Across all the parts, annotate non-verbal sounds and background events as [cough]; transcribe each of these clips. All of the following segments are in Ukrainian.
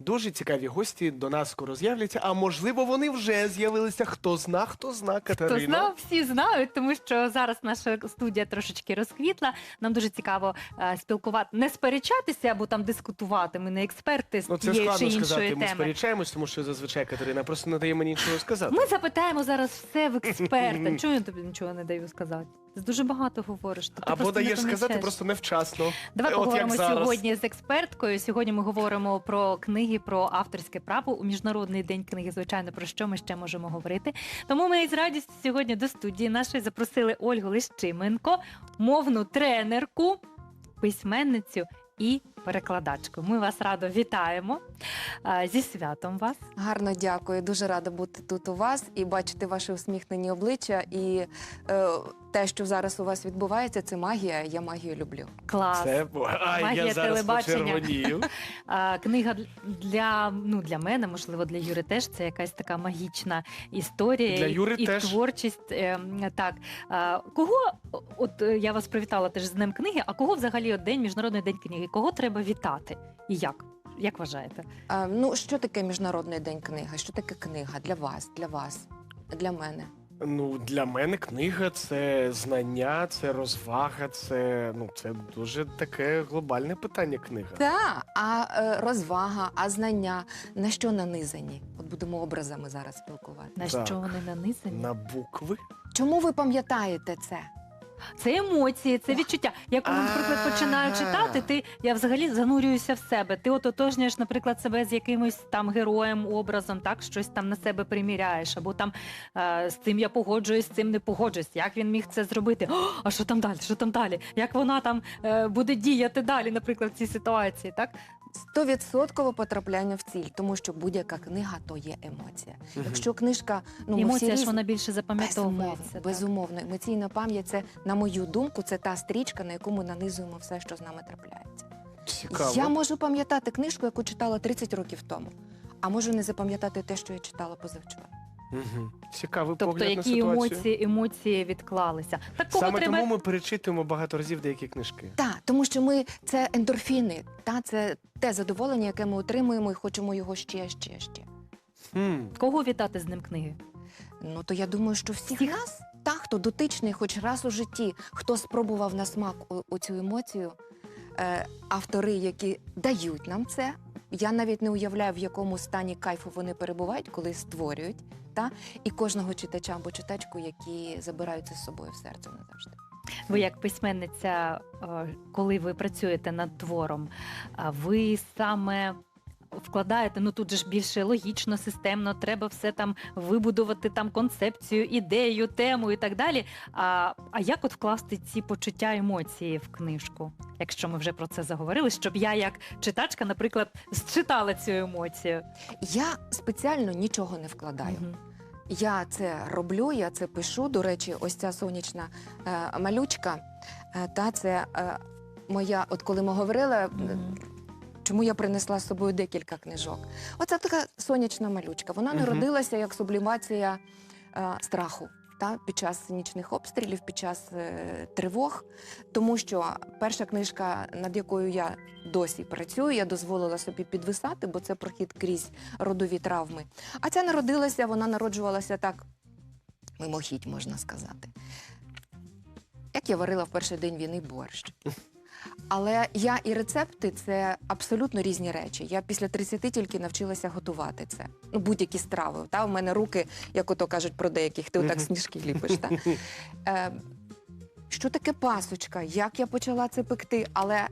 Дуже цікаві гості до нас скоро з'являться, а можливо, вони вже з'явилися. Хто зна, хто зна, Хто Катерина. знав, всі знають, тому що зараз наша студія трошечки розквітла. Нам дуже цікаво е, спілкувати, не сперечатися або там дискутувати. Ми не експерти з Ну, це тієї чи складно іншої сказати. Ми теми. сперечаємось, тому що зазвичай Катерина просто не дає мені нічого сказати. Ми запитаємо зараз все в [laughs] експерта. Чого я тобі нічого не даю сказати? Дуже багато говориш. то ти Або просто не даєш сказати помічаєш. просто невчасно. Давай От як поговоримо зараз. сьогодні з експерткою. Сьогодні ми говоримо про книги, про авторське право у міжнародний день книги. Звичайно, про що ми ще можемо говорити. Тому ми з радістю сьогодні до студії нашої запросили Ольгу Лищименко, мовну тренерку, письменницю і перекладачку. Ми вас радо вітаємо зі святом вас. Гарно дякую. Дуже рада бути тут у вас і бачити ваші усміхнені обличчя. І е, те, що зараз у вас відбувається, це магія. Я магію люблю. Клас. Це а, Магія я зараз телебачення. [laughs] А, книга для ну для мене, можливо, для Юри теж це якась така магічна історія Для Юри і, теж. творчість. Ем, так а, кого от е, я вас привітала теж з Днем книги. А кого взагалі от день міжнародний день книги? Кого треба вітати? І як? Як вважаєте? Е, ну, що таке Міжнародний день книги? Що таке книга для вас, для вас, для мене? Ну, для мене книга це знання, це розвага, це ну це дуже таке глобальне питання. Книга. Так, а е, розвага, а знання на що нанизані? От будемо образами зараз спілкувати. На Так. що вони нанизані? На букви. Чому ви пам'ятаєте це? Це емоції, це відчуття. Я коли, наприклад, починаю читати, ти я взагалі занурююся в себе. Ти от отожнюєш, наприклад, себе з якимось там героєм, образом, так щось там на себе приміряєш, або там е, з цим я погоджуюсь, з цим не погоджуюсь. Як він міг це зробити? О, а що там далі? Що там далі? Як вона там е, буде діяти далі, наприклад, в цій ситуації? Так Стовідсотково потрапляння в ціль, тому що будь-яка книга то є емоція. Мгм. Якщо книжка, ну ми всі емоція ж різні- вона більше Безумовно, запам'ятовується. так? безумовно. Емоційна пам'ять це, на мою думку, це та стрічка, на яку ми нанизуємо все, що з нами трапляється. Цікаво. Я можу пам'ятати книжку, яку читала 30 років тому, а можу не запам'ятати те, що я читала позавчора. Угу. Цікавий Тобто, погляд на які ситуацію. емоції, емоції відклалися. Так кого Саме треба тому ми перечитуємо багато разів деякі книжки. Так, тому що ми це ендорфіни, та це те задоволення, яке ми отримуємо, і хочемо його ще, ще, ще. Хм. кого вітати з ним книги? Ну то я думаю, що всіх, Всіх? нас, та хто дотичний, хоч раз у житті, хто спробував на смак о- оцю емоцію, е, автори, які дають нам це. Я навіть не уявляю, в якому стані кайфу вони перебувають, коли створюють. Та? І кожного читача або читачку, які забирають це з собою в серце назавжди. Ви як письменниця, е, коли ви працюєте над твором, ви саме вкладаєте, ну тут же ж більше логічно, системно, треба все там вибудувати там концепцію, ідею, тему і так далі. А, а як от вкласти ці почуття емоції в книжку? Якщо ми вже про це заговорили, щоб я як читачка, наприклад, зчитала цю емоцію. Я спеціально нічого не вкладаю. Мгм. Я це роблю, я це пишу. До речі, ось ця сонячна е, малючка. Е, та це е, моя, от коли ми говорили, е, чому я принесла з собою декілька книжок. Оце така сонячна малючка. Вона Мгм. народилася як сублімація е, страху. Та, під час нічних обстрілів, під час е, тривог, тому що перша книжка, над якою я досі працюю, я дозволила собі підвисати, бо це прохід крізь родові травми. А ця народилася, вона народжувалася так мимохідь, можна сказати. Як я варила в перший день війни борщ. Але я і рецепти це абсолютно різні речі. Я після 30 тільки навчилася готувати це. Ну, будь-які страви. Та? У мене руки, як ото кажуть про деяких, ти отак сніжки ліпиш. Та? [laughs] Е, що таке пасочка? Як я почала це пекти? Але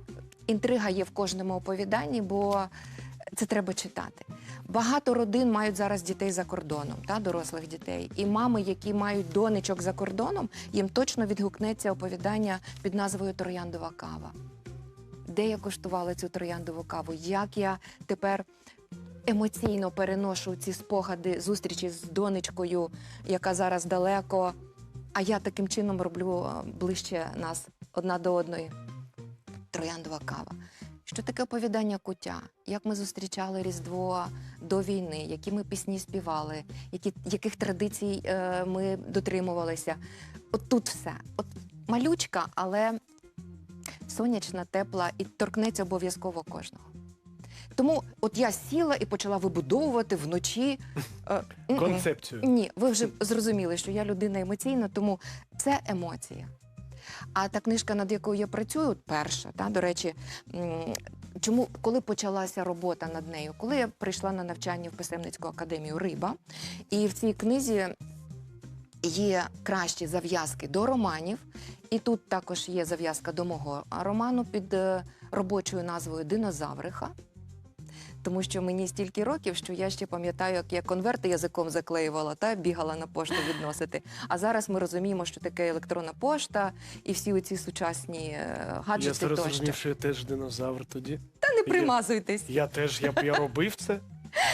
інтрига є в кожному оповіданні, бо це треба читати. Багато родин мають зараз дітей за кордоном, та дорослих дітей. І мами, які мають донечок за кордоном, їм точно відгукнеться оповідання під назвою Трояндова кава. Де я коштувала цю трояндову каву? Як я тепер емоційно переношу ці спогади зустрічі з донечкою, яка зараз далеко. А я таким чином роблю е, ближче нас одна до одної. Трояндова кава. Що таке оповідання куття? Як ми зустрічали Різдво до війни, які ми пісні співали, які, яких традицій е, ми дотримувалися? От тут все. От малючка, але сонячна, тепла і торкнеться обов'язково кожного. Тому от я сіла і почала вибудовувати вночі. е. Концепцію. Ні, ви вже зрозуміли, що я людина емоційна, тому це емоція. А та книжка, над якою я працюю, перша, та, до речі, чому, коли почалася робота над нею? Коли я прийшла на навчання в писемницьку академію Риба, і в цій книзі є кращі зав'язки до романів, і тут також є зав'язка до мого роману під е, робочою назвою Динозавриха. Тому що мені стільки років, що я ще пам'ятаю, як я конверти язиком заклеювала та бігала на пошту відносити. А зараз ми розуміємо, що таке електронна пошта і всі оці сучасні гаджети. Я зараз розумію, що я теж динозавр тоді. Та не примазуйтесь. Я теж я, я робив це.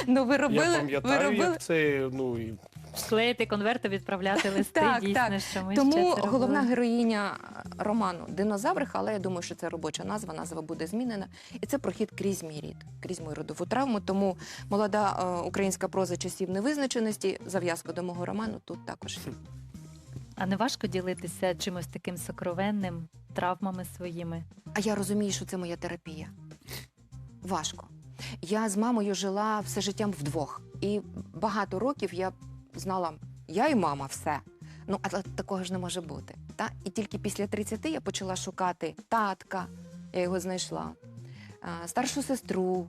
Ну ви я робили, ви пам'ятаю, робили. як це. Ну і Склеїти конверти, відправляти [laughs] листи. Так, дійсно, так. що ми Тому ще це робили. головна героїня роману Динозавриха, але я думаю, що це робоча назва, назва буде змінена. І це прохід крізь мій рід, крізь мою родову травму. Тому молода е, українська проза часів невизначеності, зав'язка до мого роману тут також. А не важко ділитися чимось таким сокровенним, травмами своїми? А я розумію, що це моя терапія. Важко. Я з мамою жила все життям вдвох. І багато років я знала, я і мама все. Ну, але такого ж не може бути. Та? І тільки після 30 я почала шукати татка, я його знайшла, старшу сестру.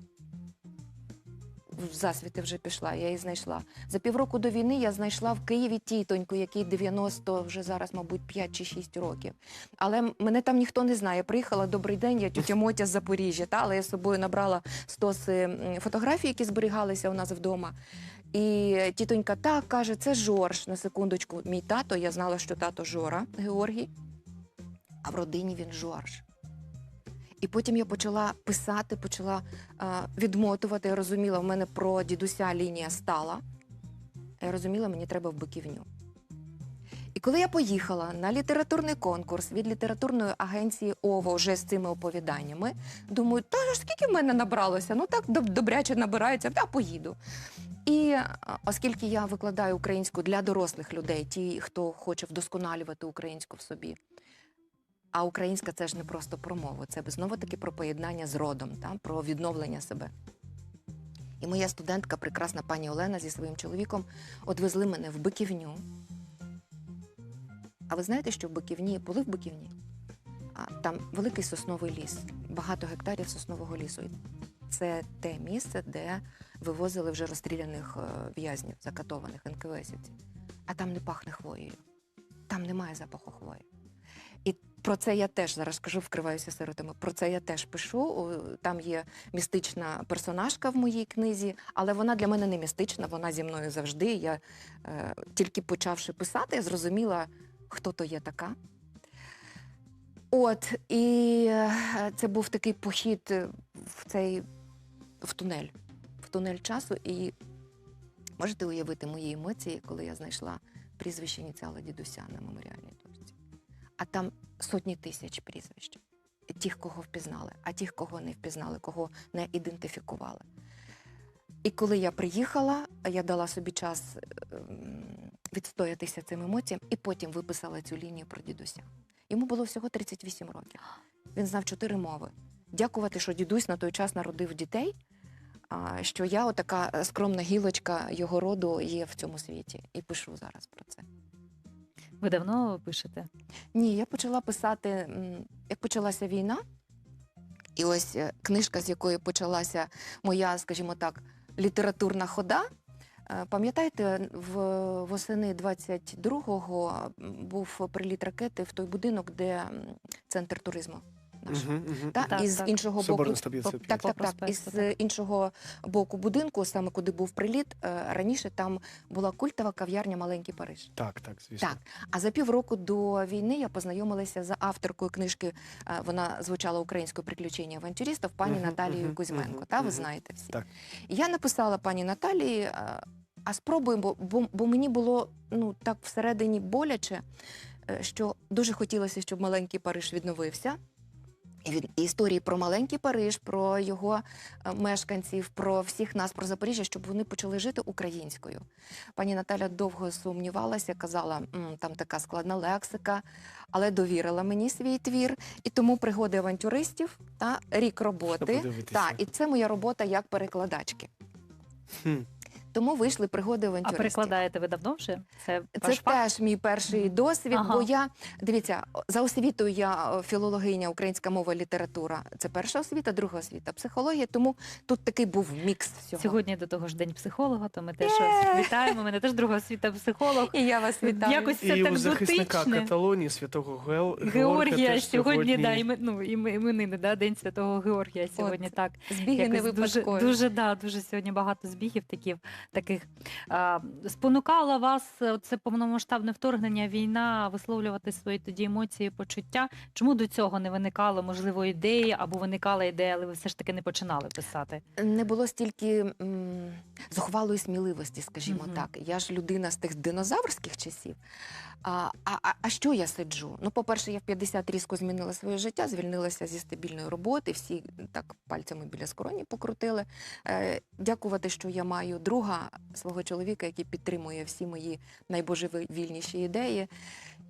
В засвіти вже пішла, я її знайшла. За півроку до війни я знайшла в Києві тітоньку, якій 90, вже зараз, мабуть, 5 чи 6 років. Але мене там ніхто не знає. Приїхала добрий день, я тютя Мотя з Запоріжжя, та але я з собою набрала стоси фотографій, які зберігалися у нас вдома. І тітонька так каже: це Жорж. На секундочку, мій тато. Я знала, що тато Жора Георгій, а в родині він Жорж. І потім я почала писати, почала е, відмотувати. Я розуміла, в мене про дідуся лінія стала. Я розуміла, мені треба в биківню. І коли я поїхала на літературний конкурс від літературної агенції ОВО вже з цими оповіданнями, думаю, та скільки в мене набралося? Ну так добряче набирається, та поїду. І оскільки я викладаю українську для дорослих людей, ті, хто хоче вдосконалювати українську в собі. А українська це ж не просто про мову, це знову таки про поєднання з родом, та, про відновлення себе. І моя студентка, прекрасна пані Олена зі своїм чоловіком, одвезли мене в Биківню. А ви знаєте, що в Биківні були в Биківні? Там великий сосновий ліс, багато гектарів соснового лісу. І Це те місце, де вивозили вже розстріляних е, в'язнів, закатованих НКВСівців. А там не пахне хвоєю. Там немає запаху хвої. І про це я теж зараз кажу, вкриваюся сиротами. Про це я теж пишу. Там є містична персонажка в моїй книзі, але вона для мене не містична, вона зі мною завжди. Я е, тільки почавши писати, я зрозуміла, хто то є така. От, і е, це був такий похід е, в цей в тунель, в тунель часу. І можете уявити мої емоції, коли я знайшла прізвище ініціала дідуся на меморіальній дошці. А там сотні тисяч прізвищ. Тих, кого впізнали, а тих, кого не впізнали, кого не ідентифікували. І коли я приїхала, я дала собі час ем, відстоятися цим емоціям і потім виписала цю лінію про дідуся. Йому було всього 38 років. Він знав чотири мови. Дякувати, що дідусь на той час народив дітей, що я, отака е, скромна гілочка його роду, є в цьому світі. І пишу зараз про це. Ви давно пишете? Ні, я почала писати, як почалася війна, і ось е, книжка, з якої почалася моя, скажімо так, літературна хода. Е, Пам'ятаєте, в восени 22-го був приліт ракети в той будинок, де центр туризму наш. Угу, угу. Та, Так, і з так. іншого боку, так, так, так. І з іншого боку будинку, саме куди був приліт, е, раніше там була культова кав'ярня Маленький Париж. Так, так, звісно. Так, а за півроку до війни я познайомилася з авторкою книжки. е, Вона звучала українською приключення авантюристів пані Мгм, Наталією Кузьменко. Та ви знаєте всі. Так. Я написала пані Наталії, е, а спробуємо, бо, бо мені було ну так всередині боляче, е, що дуже хотілося, щоб маленький Париж відновився. І історії про маленький Париж, про його е, мешканців, про всіх нас, про Запоріжжя, щоб вони почали жити українською. Пані Наталя довго сумнівалася, казала, там така складна лексика, але довірила мені свій твір. І тому пригоди авантюристів та рік роботи. Та, і це моя робота як перекладачки. Хм. Тому вийшли пригоди А авантюристів. перекладаєте ви давно вже? Це Це ваш теж мій перший досвід, Ага. бо я дивіться, за освітою я е, філологиня, українська мова, література. Це перша освіта, друга освіта, психологія. Тому тут такий був мікс всього. Сьогодні до того ж день психолога, то ми теж вітаємо. У мене теж друга освіта психолог. І я вас вітаю. Якось це І так у захисника дотичне. Каталонії святого Гео... Георгія теж сьогодні, да, іме, ну, іме- іменини, да, День Святого Георгія сьогодні так. Збіги не дуже, дуже, да, дуже сьогодні багато збігів таких. Таких. Спонукала вас е, це повномасштабне вторгнення, війна, висловлювати свої тоді емоції, почуття. Чому до цього не виникало, можливо, ідеї, або виникала ідея, але ви все ж таки не починали писати? Не було стільки м, зухвалої сміливості, скажімо Мгм. так. Я ж людина з тих динозаврських часів. А, а, а- а що я сиджу? Ну, по-перше, я в 50 різко змінила своє життя, звільнилася зі стабільної роботи, всі так пальцями біля скроні покрутили. Е, дякувати, що я маю друга свого чоловіка, який підтримує всі мої найбожевільніші ідеї.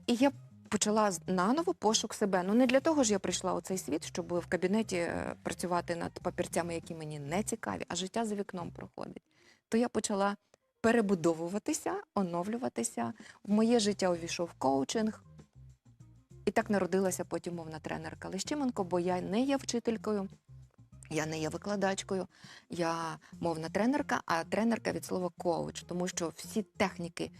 І я почала наново пошук себе. Ну не для того ж я прийшла у цей світ, щоб в кабінеті е, працювати над папірцями, які мені не цікаві, а життя за вікном проходить. То я почала перебудовуватися, оновлюватися. В моє життя увійшов коучинг. І так народилася потім мовна тренерка Лещименко, бо я не є вчителькою, я не є викладачкою, я мовна тренерка, а тренерка від слова коуч, тому що всі техніки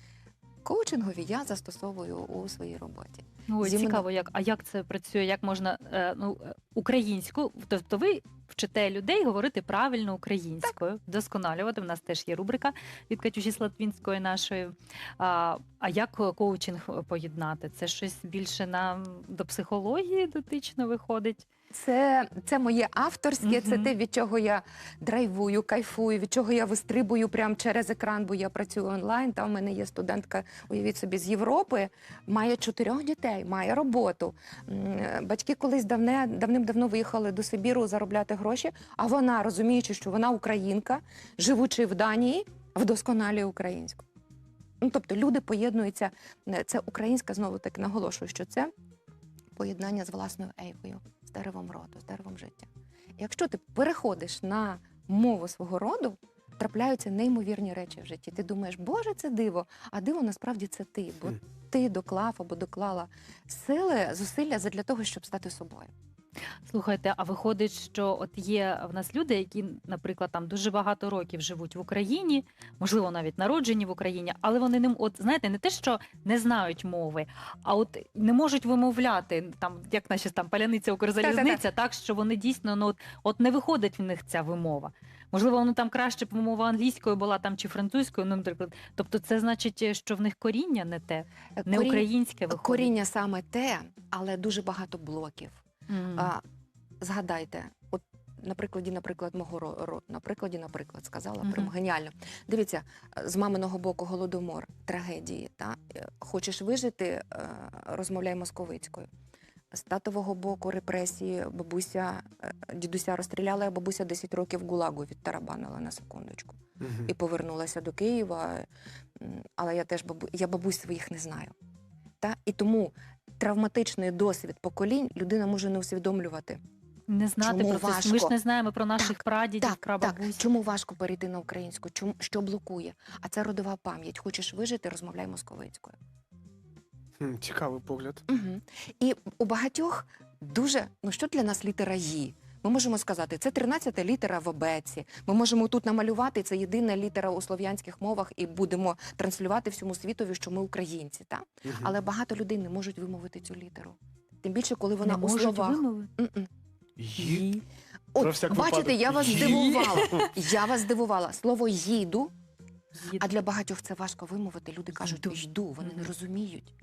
коучингові я застосовую у своїй роботі. Ой, Зі цікаво, як а як це працює? Як можна е, ну е, українську? Тобто ви вчите людей говорити правильно українською, вдосконалювати. В нас теж є рубрика від Катюші Слатвінської нашої. А, а як коучинг поєднати? Це щось більше на до психології дотично виходить? Це, це моє авторське, це те, від чого я драйвую, кайфую, від чого я вистрибую прямо через екран, бо я працюю онлайн. Там в мене є студентка, уявіть собі, з Європи, має чотирьох дітей, має роботу. Батьки колись давне, давним-давно виїхали до Сибіру заробляти гроші, а вона, розуміючи, що вона українка, живучи в Данії, вдосконалює українську. Ну, тобто люди поєднуються. Е, Це українська, знову таки наголошую, що це поєднання з власною ейкою, з деревом роду, з деревом життя. Якщо ти переходиш на мову свого роду, трапляються неймовірні речі в житті. Ти думаєш, Боже, це диво, а диво насправді це ти, бо ти доклав або доклала сили, зусилля для того, щоб стати собою. Слухайте, а виходить, що от є в нас люди, які, наприклад, там дуже багато років живуть в Україні, можливо, навіть народжені в Україні, але вони не от знаєте, не те, що не знають мови, а от не можуть вимовляти там, як наші там паляниця Укрзалізниця, так що вони дійсно ну от, от не виходить в них ця вимова. Можливо, воно там краще б мова англійською була там чи французькою. Ну, наприклад, тобто, це значить, що в них коріння не те, не Корінь- українське виходить. Коріння саме те, але дуже багато блоків. Мгм. А, згадайте, от на прикладі, наприклад, мого ро, ро- на прикладі, наприклад, сказала Мгм. прям геніально. Дивіться, з маминого боку голодомор, трагедії. Та Е, хочеш вижити, е, розмовляй московицькою. З татового боку репресії бабуся, е, дідуся розстріляла, а бабуся 10 років гулагу відтарабанила на секундочку Мгм. і повернулася до Києва. Але я теж бабу... я бабусь своїх не знаю. Та? І тому травматичний досвід поколінь людина може не усвідомлювати. Не знати Чому про це. Ми ж не знаємо про наших прадідів, Так, так. Чому важко перейти на українську? Чому що блокує? А це родова пам'ять. Хочеш вижити, розмовляй московицькою. Хм, Цікавий погляд. Угу. І у багатьох дуже ну що для нас літера «Ї»? Ми можемо сказати, це 13-та літера в абеці. Ми можемо тут намалювати це єдина літера у слов'янських мовах і будемо транслювати всьому світові, що ми українці. Та? Мгм. Але багато людей не можуть вимовити цю літеру. Тим більше, коли вона не у словах. Ї. От, бачите, випадок. я вас Ї. здивувала. [laughs] Я вас здивувала. Слово їду, Їд- а для багатьох це важко вимовити. Люди кажуть, йду, вони не розуміють.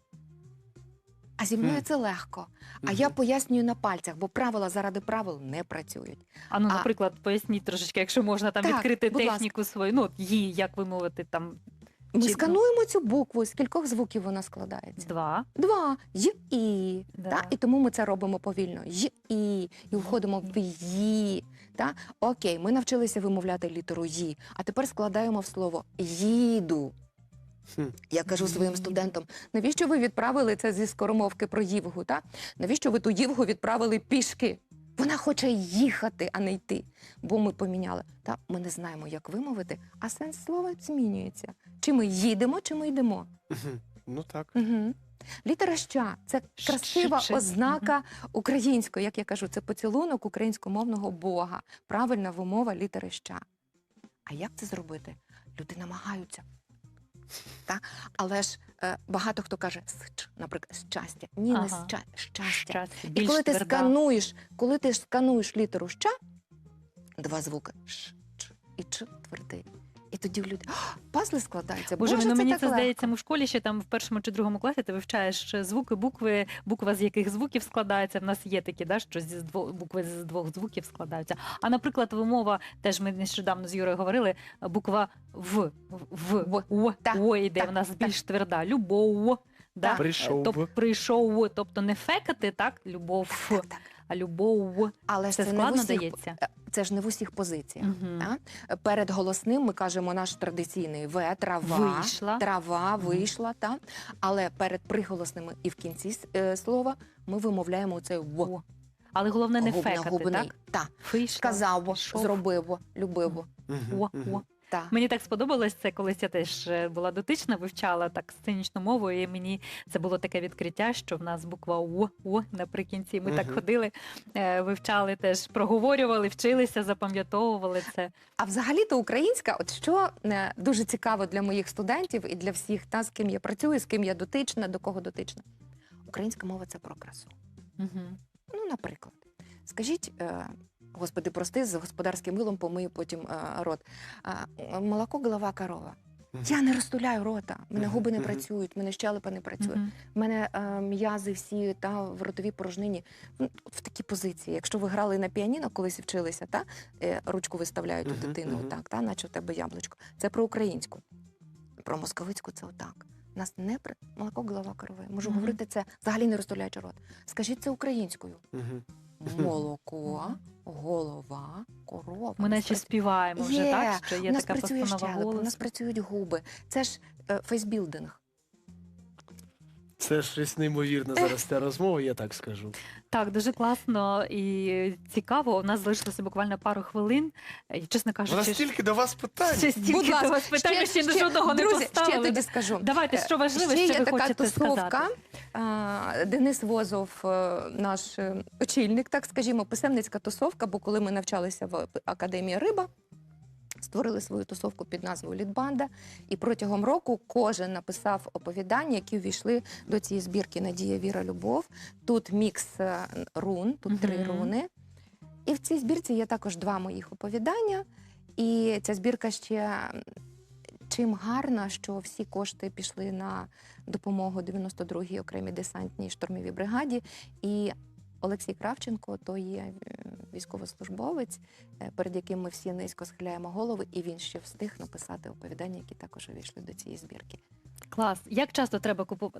А зі мною це легко. А я пояснюю на пальцях, бо правила заради правил не працюють. А ну, а- наприклад, поясніть трошечки, якщо можна там Так, відкрити будь ласка. техніку свою. Ну, от її, як вимовити там Ми ну, скануємо цю букву, з кількох звуків вона складається. Два. Два. Й і. Да. Та? І тому ми це робимо повільно. Й і. І входимо в ї. Та? Окей, ми навчилися вимовляти літеру ї, а тепер складаємо в слово їду. Я кажу своїм студентам: навіщо ви відправили це зі скоромовки про Ївгу? Та? Навіщо ви ту Ївгу відправили пішки? Вона хоче їхати, а не йти. Бо ми поміняли. Та ми не знаємо, як вимовити, а сенс слова змінюється. Чи ми їдемо, чи ми йдемо. Ну так. Угу. Літера ща це красива ознака української, як я кажу, це поцілунок українськомовного Бога. Правильна вимова літери ща. А як це зробити? Люди намагаються. Та? Але ж е, багато хто каже наприклад, щастя. Ні, не Ага. ща, щастя. Час І коли ти тверда. скануєш, коли ти скануєш літеру ща, два звуки ш, ч і ч твердий. І тоді люди «А, пазли складаються. Боже, Боже, ну це мені так це легко». здається, ми в школі ще там в першому чи другому класі ти вивчаєш звуки, букви, буква з яких звуків складається. В нас є такі, да, що зі двох букви з двох звуків складаються. А наприклад, вимова, теж ми нещодавно з Юрою говорили, буква в, в, В. о, Так, о йде, так, в нас так. більш тверда. Любов. Да? Прийшов. Тобто прийшов, тобто не фекати, так, любов, Так, так. а любов. Але ж Це це, не в складно усіх, дається. е, це ж не в усіх позиціях. Мгм. Та? Перед голосним ми кажемо наш традиційний В, трава, Вийшла. трава вийшла. Та? Але перед приголосними і в кінці е, слова ми вимовляємо цей В. О, Але головне не губна- фекати, губний. так? Та. Вийшла, Сказав, пішов. зробив, любив. Мгм. О, о. Та. Мені так сподобалось це, колись я теж е, була дотична, вивчала так сценічну мову, і мені це було таке відкриття, що в нас буква О, О наприкінці. Ми так ходили, е, вивчали теж, проговорювали, вчилися, запам'ятовували це. А взагалі-то українська, от що е, дуже цікаво для моїх студентів і для всіх, та, з ким я працюю, з ким я дотична, до кого дотична. Українська мова це про красу. Угу. Ну, наприклад, скажіть, господи, прости, з господарським милом помию потім е, рот. А, молоко голова корова. Я не розтуляю рота, в мене губи не працюють, в мене щелепа не працює. В мене е, м'язи всі та в ротовій порожнині ну, в такій позиції. Якщо ви грали на піаніно, колись вчилися, та е, ручку виставляють у дитину, мгм. так, та, наче в тебе яблучко. Це про українську. Про московицьку це отак. У нас не при молоко голова корови. Можу говорити це взагалі не розтуляючи рот. Скажіть це українською. Молоко, голова, корова. Ми наче співаємо вже, Є, так? Що є у нас така працює постанова щелепа, у нас працюють губи. Це ж е, фейсбілдинг. Це щось неймовірне зараз ця розмова, я так скажу. Так, дуже класно і цікаво. У нас залишилося буквально пару хвилин. І, чесно У кажучи, нас стільки до вас питань. ще стільки Будь до вас питань, ми ще, жодного не друзі, поставили. ще тоді скажу. Давайте, що важливе, ще що є ви така хочете тусовка. сказати. Денис Возов, е, наш е, очільник, так скажімо, писемницька тусовка, бо коли ми навчалися в Академії Риба, створили свою тусовку під назвою Літбанда. І протягом року кожен написав оповідання, які увійшли до цієї збірки Надія, Віра, Любов. Тут мікс е, рун, тут три Мгм. руни. І в цій збірці є також два моїх оповідання. І ця збірка ще чим гарна, що всі кошти пішли на допомогу 92-й окремій десантній штурмовій бригаді. І Олексій Кравченко то є е, військовослужбовець, е, перед яким ми всі низько схиляємо голови, і він ще встиг написати оповідання, які також увійшли до цієї збірки. Клас. Як часто треба купу...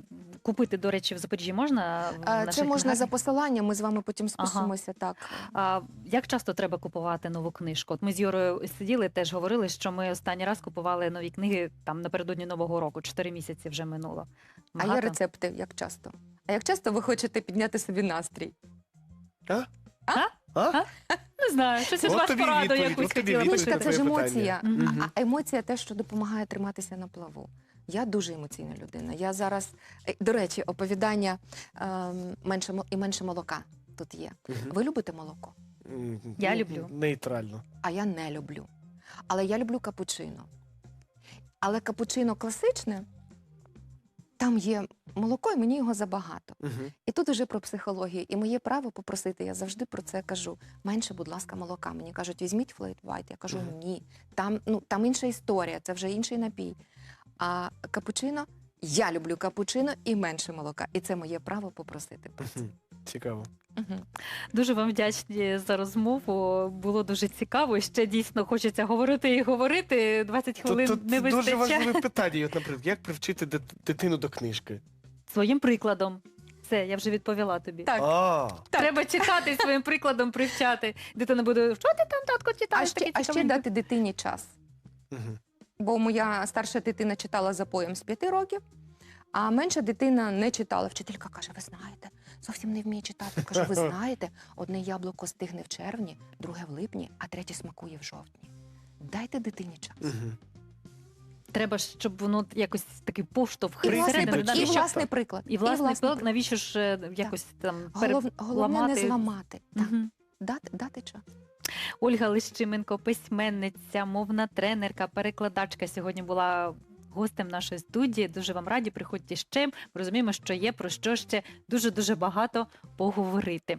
купити, до речі, в Запоріжжі можна? в Це можна книгарнях? за посиланням. Ми з вами потім Ага. так. А, як часто треба купувати нову книжку? От ми з Юрою сиділи, теж говорили, що ми останній раз купували нові книги там напередодні Нового року. Чотири місяці вже минуло. А є рецепти, як часто. А як часто ви хочете підняти собі настрій? А? А? А? Не знаю, щось від вас тобі пораду якусь хотіла Книжка це ж емоція. А емоція те, що допомагає триматися на плаву. Я дуже емоційна людина. Я зараз, е, до речі, оповідання ем, менше мо- і менше молока тут є. Ви любите молоко? Я люблю. Нейтрально. А я не люблю. Але я люблю капучино. Але капучино класичне, там є молоко, і мені його забагато. Мгм. І тут уже про психологію. І моє право попросити, я завжди про це кажу. Менше, будь ласка, молока. Мені кажуть, візьміть флейт вайт. Я кажу, Мгм. ні. Там, ну, там інша історія, це вже інший напій. А капучино, я люблю капучино і менше молока. І це моє право попросити про це. Мгм. Цікаво. Мгм. Дуже вам вдячні за розмову. Було дуже цікаво. І Ще дійсно хочеться говорити і говорити. 20 хвилин Тут, тут не дуже вистачає. важливе [laughs] питання, от, наприклад, як привчити дит- дитину до книжки? Своїм прикладом. Все, я вже відповіла тобі. Так. А, Треба читати і своїм прикладом привчати. Дитина буде, що ти там, татко, А читаєш? ще, таке а ще цікавеньке?» дати дитині час. угу. Бо моя старша дитина читала запоєм з п'яти років, а менша дитина не читала. Вчителька каже: ви знаєте, зовсім не вміє читати. Кажу, ви знаєте, одне яблуко стигне в червні, друге в липні, а третє смакує в жовтні. Дайте дитині час. Угу. Треба, щоб воно якось такий поштовх І власний, і власний приклад. І власний власний приклад, навіщо ж е, якось там Голов, головне не зламати. Так, Мгм. дати, дати час. Ольга Лищименко, письменниця, мовна тренерка, перекладачка сьогодні була гостем нашої студії. Дуже вам раді. Приходьте ще. Ми розуміємо, що є про що ще дуже дуже багато поговорити.